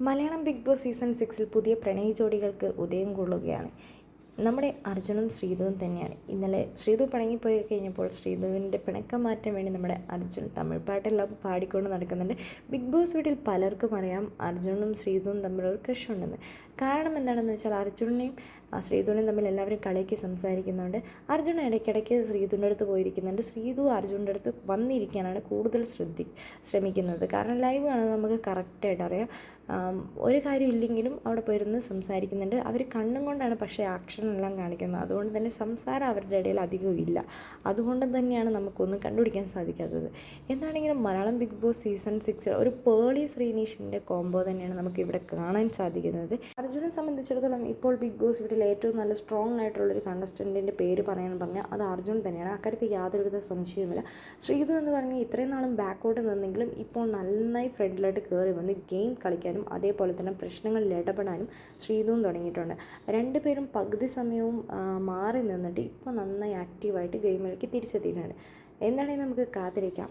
Malayalam big boss season സിക്സിൽ പുതിയ പ്രണയ ജോഡികൾക്ക് ഉദയം കൊള്ളുകയാണ്. നമ്മുടെ അർജുനും ശ്രീധുവും തന്നെയാണ്. ഇന്നലെ ശ്രീധു പിണങ്ങിപ്പോയി കഴിഞ്ഞപ്പോൾ ശ്രീധുവിന്റെ പിണക്കം മാറ്റാൻ വേണ്ടി നമ്മുടെ അർജുൻ തമിഴ് പാട്ടെല്ലാം പാടിക്കൊണ്ട് നടക്കുന്നുണ്ട്. ബിഗ് ബോസ് വീട്ടിൽ പലർക്കും അറിയാം അർജുനും ശ്രീധുവും തമ്മിലൊരു ക്രഷ് ഉണ്ടെന്ന്. കാരണം എന്താണെന്ന് വെച്ചാൽ അർജുനെയും ആ ശ്രീധുവിനെയും തമ്മിൽ എല്ലാവരും കളിയാക്കി സംസാരിക്കുന്നുണ്ട്. അർജുൻ ഇടയ്ക്കിടയ്ക്ക് ശ്രീധുവിന്റെ അടുത്ത് പോയിരിക്കുന്നുണ്ട്. ശ്രീധു അർജുന്റെ അടുത്ത് വന്നിരിക്കാനാണ് കൂടുതൽ ശ്രദ്ധി ശ്രമിക്കുന്നത്. കാരണം ലൈവ് ആണ് നമുക്ക് കറക്റ്റായിട്ട് അറിയാം. ഒരു കാര്യം ഇല്ലെങ്കിലും അവിടെ പോയിരുന്ന് സംസാരിക്കുന്നുണ്ട്. അവർ കണ്ണും കൊണ്ടാണ് പക്ഷേ ആക്ഷൻ എല്ലാം കാണിക്കുന്നത്. അതുകൊണ്ട് തന്നെ സംസാരം അവരുടെ ഇടയിൽ അധികവും ഇല്ല. അതുകൊണ്ട് തന്നെയാണ് നമുക്കൊന്നും കണ്ടുപിടിക്കാൻ സാധിക്കാത്തത്. എന്താണെങ്കിലും Malayalam big boss season six ഒരു പേളി ശ്രീനീഷിന്റെ കോംബോ തന്നെയാണ് നമുക്ക് ഇവിടെ കാണാൻ സാധിക്കുന്നത്. അർജുനെ സംബന്ധിച്ചിടത്തോളം ഇപ്പോൾ ബിഗ് ബോസ് വീട്ടിൽ ഏറ്റവും നല്ല സ്ട്രോങ് ആയിട്ടുള്ളൊരു കണ്ടസ്റ്റന്റിന്റെ പേര് പറയാൻ പറഞ്ഞാൽ അത് അർജുൻ തന്നെയാണ്. അക്കാര്യത്തിൽ യാതൊരുവിധ സംശയവുമില്ല. ശ്രീധു എന്ന് പറഞ്ഞാൽ ഇത്രയും നാളും ബാക്കോട്ട് നിന്നെങ്കിലും ഇപ്പോൾ നന്നായി ഫ്രണ്ടിലായിട്ട് കയറി വന്ന് ഗെയിം കളിക്കാനും അതേപോലെ തന്നെ പ്രശ്നങ്ങളിൽ ഇടപെടാനും ശ്രീധുവും തുടങ്ങിയിട്ടുണ്ട്. രണ്ടുപേരും പകുതി സമയവും മാറി നിന്നിട്ട് ഇപ്പോൾ നന്നായി ആക്റ്റീവായിട്ട് ഗെയിമിലേക്ക് തിരിച്ചെത്തിയിട്ടുണ്ട്. എന്താണെങ്കിൽ നമുക്ക് കാത്തിരിക്കാം.